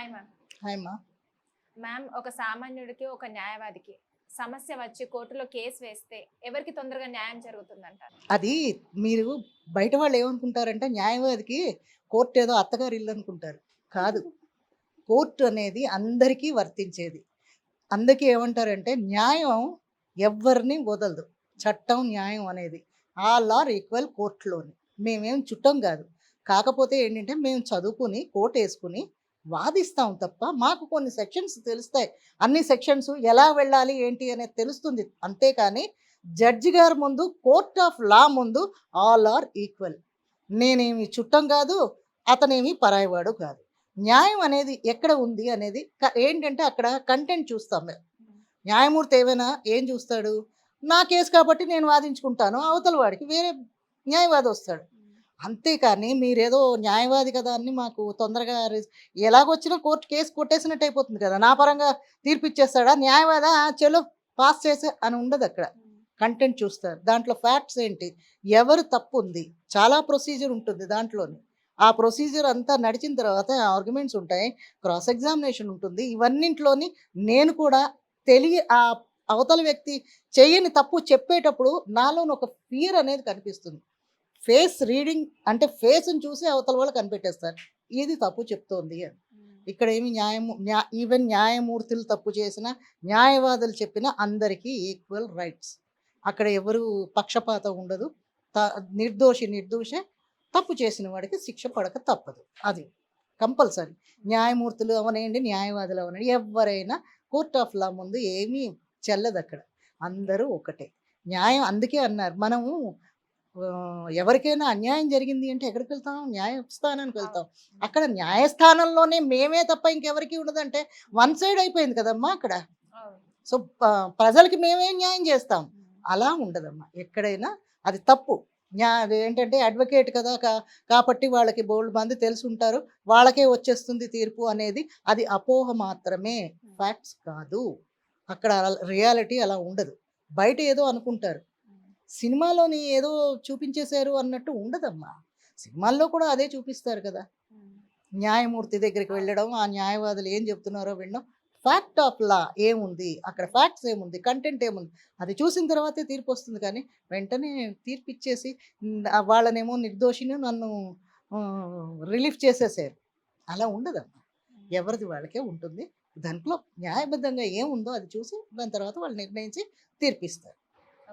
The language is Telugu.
హాయ్ మా మ్యామ్ ఒక సామాన్యుడికి ఒక న్యాయవాదికి సమస్య వచ్చి కోర్టులో కేసు వేస్తే ఎవరికి తొందరగా న్యాయం జరుగుతుందంటారు అది మీరు బయట వాళ్ళు ఏమనుకుంటారంటే న్యాయవాదికి కోర్టు ఏదో అత్తగారి ఇల్లు అనుకుంటారు కాదు. కోర్టు అనేది అందరికీ వర్తించేది. అందుకే ఏమంటారంటే న్యాయం ఎవరిని వదలదు. చట్టం న్యాయం అనేది. ఆల్ ఆర్ ఈక్వల్ కోర్టులోని. మేమేం చుట్టం కాదు. కాకపోతే ఏంటంటే మేము చదువుకుని కోర్టు వేసుకుని వాదిస్తాం తప్ప మాకు కొన్ని సెక్షన్స్ తెలుస్తాయి. అన్ని సెక్షన్స్ ఎలా వెళ్ళాలి ఏంటి అనేది తెలుస్తుంది. అంతేకాని జడ్జి గారి ముందు కోర్ట్ ఆఫ్ లా ముందు ఆల్ ఆర్ ఈక్వల్. నేనేమి చుట్టం కాదు అతనేమి పరాయివాడు కాదు. న్యాయం అనేది ఎక్కడ ఉంది అనేది ఏంటంటే అక్కడ కంటెంట్ చూస్తాం మేము. న్యాయమూర్తి ఏమైనా ఏం చూస్తాడు? నా కేసు కాబట్టి నేను వాదించుకుంటాను అవతల వాడికి వేరే న్యాయవాది వస్తాడు. అంతేకాని మీరేదో న్యాయవాది కదా అని మాకు తొందరగా ఎలాగొచ్చినా కోర్టు కేసు కొట్టేసినట్టు అయిపోతుంది కదా. నా పరంగా తీర్పు ఇచ్చేస్తాడా న్యాయవాదా? "ఆ, చలో పాస్ చేసే అని ఉండదు అక్కడ కంటెంట్ చూస్తారు. దాంట్లో ఫ్యాక్ట్స్ ఏంటి? ఎవరు తప్పు ఉంది చాలా ప్రొసీజర్ ఉంటుంది దాంట్లోని. ఆ ప్రొసీజర్ అంతా నడిచిన తర్వాత ఆర్గ్యుమెంట్స్ ఉంటాయి క్రాస్ ఎగ్జామినేషన్ ఉంటుంది. ఇవన్నింటిలోని నేను కూడా తెలియ ఆ అవతల వ్యక్తి చేయని తప్పు చెప్పేటప్పుడు నాలోని ఒక ఫియర్ అనేది కనిపిస్తుంది. ఫేస్ రీడింగ్ అంటే ఫేస్ని చూసి అవతల వాళ్ళు కనిపెట్టేస్తారు. ఇది తప్పు చెప్తోంది అని. ఇక్కడ ఏమి న్యాయము న్యా ఈవెన్ న్యాయమూర్తులు తప్పు చేసిన న్యాయవాదులు చెప్పిన అందరికీ ఈక్వల్ రైట్స్. అక్కడ ఎవరు పక్షపాతం ఉండదు. త- నిర్దోషి నిర్దోషే తప్పు చేసిన వాడికి శిక్ష పడక తప్పదు. అది కంపల్సరీ. న్యాయమూర్తులు అవనేయండి న్యాయవాదులు అవనండి. ఎవరైనా కోర్ట్ ఆఫ్ లా ముందు ఏమీ చెల్లదు అక్కడ అందరూ ఒకటే. న్యాయం అందుకే అన్నారు. మనము ఎవరికైనా అన్యాయం జరిగింది అంటే ఎక్కడికి వెళ్తాం న్యాయస్థానానికి వెళ్తాం. అక్కడ న్యాయస్థానంలోనే మేమే తప్ప ఇంకెవరికి ఉండదంటే వన్ సైడ్ అయిపోయింది కదమ్మా అక్కడ. సో ప్రజలకి మేమే న్యాయం చేస్తాం. అలా ఉండదమ్మా. ఎక్కడైనా అది తప్పు. న్యా అది ఏంటంటే అడ్వకేట్ కదా కా- కాబట్టి వాళ్ళకి బోల్డ్ మంది తెలిసి ఉంటారు వాళ్ళకే వచ్చేస్తుంది తీర్పు అనేది అది అపోహ మాత్రమే. ఫ్యాక్ట్స్ కాదు. అక్కడ రియాలిటీ అలా ఉండదు. బయట ఏదో అనుకుంటారు. సినిమాలోని ఏదో చూపించేశారు అన్నట్టు ఉండదమ్మా. సినిమాల్లో కూడా అదే చూపిస్తారు కదా. న్యాయమూర్తి దగ్గరికి వెళ్ళడం ఆ న్యాయవాదులు ఏం చెప్తున్నారో వినడం ఫ్యాక్ట్ ఆఫ్ లా ఏముంది? అక్కడ ఫ్యాక్ట్స్ ఏముంది? కంటెంట్ ఏముంది? అది చూసిన తర్వాతే తీర్పు వస్తుంది కానీ వెంటనే తీర్పు ఇచ్చేసి "న్- ఆ వాళ్ళనేమో నిర్దోషిని నన్ను రిలీఫ్ చేసేసారు. అలా ఉండదమ్మా. ఎవరిది వాళ్ళకే ఉంటుంది. దాంట్లో న్యాయబద్ధంగా ఏముందో అది చూసి దాని తర్వాత వాళ్ళు నిర్ణయించి తీర్పిస్తారు.